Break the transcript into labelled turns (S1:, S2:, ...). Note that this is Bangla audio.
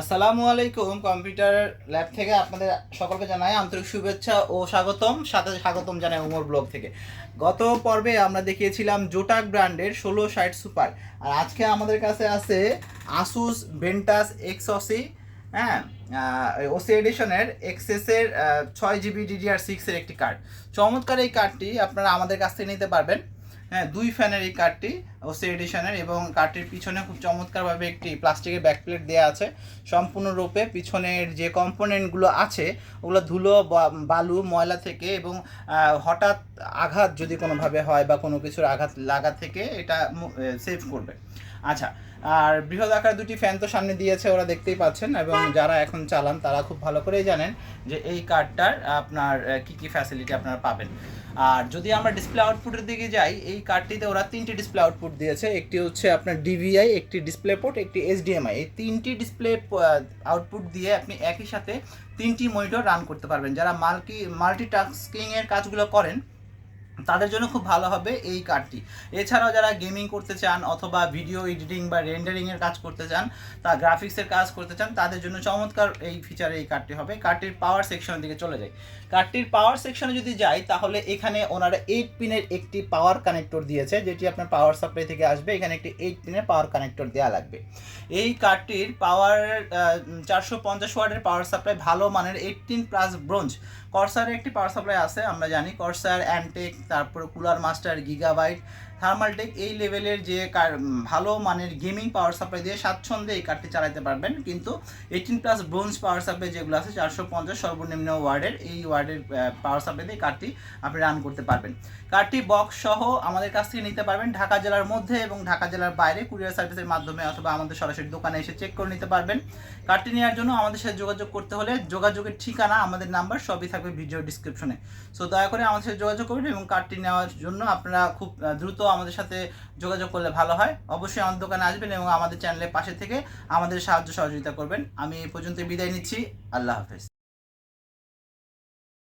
S1: আসসালামু আলাইকুম, কম্পিউটার ল্যাব থেকে আপনাদের সকলকে জানাই আন্তরিক শুভেচ্ছা ও স্বাগতম। সাথে স্বাগতম জানাই উমর ব্লগ থেকে। গত পর্বে আমরা দেখিয়েছিলাম জোটাক ব্র্যান্ডের ষোলো ষাট সুপার। আর আজকে আমাদের কাছে আছে আসুস ভেন্টাস এক্সসি হ্যাঁ ওসি এডিশনের এক্সেসের ছয় জিবি ডিডিআর সিক্সের একটি কার্ড চমৎকার এই কার্ডটি আপনারা আমাদের কাছ থেকে নিতে পারবেন। হ্যাঁ দুই ফ্যানের এই কার্ডটি ওসি এডিশনের এবং কার্ডটির পিছনে খুব চমৎকারভাবে একটি প্লাস্টিকের ব্যাক প্লেট দেওয়া আছে সম্পূর্ণরূপে পিছনের যে কম্পোনেন্টগুলো আছে, ওগুলো ধুলো বালু, ময়লা থেকে এবং হঠাৎ আঘাত যদি কোনোভাবে হয় বা কোনো কিছুর আঘাত লাগা থেকে এটা সেভ করবে। আচ্ছা আর বৃহৎ আকার দুটি ফ্যান তো সামনে দিয়েছে, ওরা দেখতেই পাচ্ছেন। এবং যারা এখন চালান, তারা খুব ভালো করেই জানেন যে এই কার্ডটার আপনার কি কি ফ্যাসিলিটি আপনারা পাবেন। আর যদি আমরা ডিসপ্লে আউটপুটের দিকে যাই, এই কার্ডটিতে ওরা তিনটি ডিসপ্লে আউটপুট দিয়েছে। একটি হচ্ছে আপনার ডিভিআই একটি ডিসপ্লে পোর্ট একটি এইচডিএমআই এই তিনটি ডিসপ্লে আউটপুট দিয়ে আপনি একই সাথে তিনটি মনিটর রান করতে পারবেন। যারা মাল্টি মাল্টিটাস্কিং এর কাজগুলো করেন তাদের জন্য খুব ভালো হবে এই কার্ডটি। এছাড়াও যারা গেমিং করতে চান অথবা ভিডিও এডিটিং বা রেন্ডারিং এর কাজ করতে চান, তা গ্রাফিক্সের কাজ করতে চান, তাদের জন্য চমৎকার এই ফিচারে এই কার্ডটি হবে। কার্ডটির পাওয়ার সেকশনের দিকে চলে যায় কার্ডটির পাওয়ার সেকশনে যদি যাই, তাহলে এখানে ওনারা এইট পিনের একটি পাওয়ার কানেক্টর দিয়েছে, যেটি আপনার পাওয়ার সাপ্লাই থেকে আসবে। এখানে একটি এইট পিনের পাওয়ার কানেক্টর দেওয়া লাগবে। এই কার্ডটির পাওয়ার চারশো পঞ্চাশ ওয়াটের পাওয়ার সাপ্লাই ভালো মানের এইটিন প্লাস ব্রোঞ্জ কর্সারের একটি পাওয়ার সাপ্লাই আছে, আমরা জানি। কর্সার অ্যান্টেক তারপরে কুলার মাস্টার গিগাবাইট থার্মালটেক এই লেভেলের যে কার- ভালো মানের গেমিং পাওয়ার সাপ্লাই দিয়ে স্বাচ্ছন্দ্যে এই কার্ডটি চালাতে পারবেন। কিন্তু eighteen plus bronze power supply যেগুলো আছে, চারশো পঞ্চাশ সর্বনিম্ন ওয়ার্ডের, এই ওয়ার্ডের পাওয়ার সাপ্লাই দিয়ে কার্ডটি আপনি রান করতে পারবেন। কার্ডটি বক্স সহ আমাদের কাছ থেকে নিতে পারবেন। ঢাকা জেলার মধ্যে এবং ঢাকা জেলার বাইরে কুরিয়ার সার্ভিসের মাধ্যমে অথবা আমাদের সরাসরি দোকানে এসে চেক করে নিতে পারবেন। কার্ডটি নেওয়ার জন্য আমাদের সাথে যোগাযোগ করতে হলে যোগাযোগের ঠিকানা, আমাদের নাম্বার সবই থাকবে ভিডিও ডিসক্রিপশনে সো দয়া করে আমাদের সাথে যোগাযোগ করবেন এবং কার্ডটি নেওয়ার জন্য আপনারা খুব দ্রুত আমাদের সাথে যোগাযোগ করলে ভালো হয়। অবশ্যই আমার দোকানে আসবেন এবং আমাদের চ্যানেলের পাশে থেকে আমাদের সাহায্য সহযোগিতা করবেন। আমি এই পর্যন্ত বিদায় নিচ্ছি। আল্লাহ হাফেজ।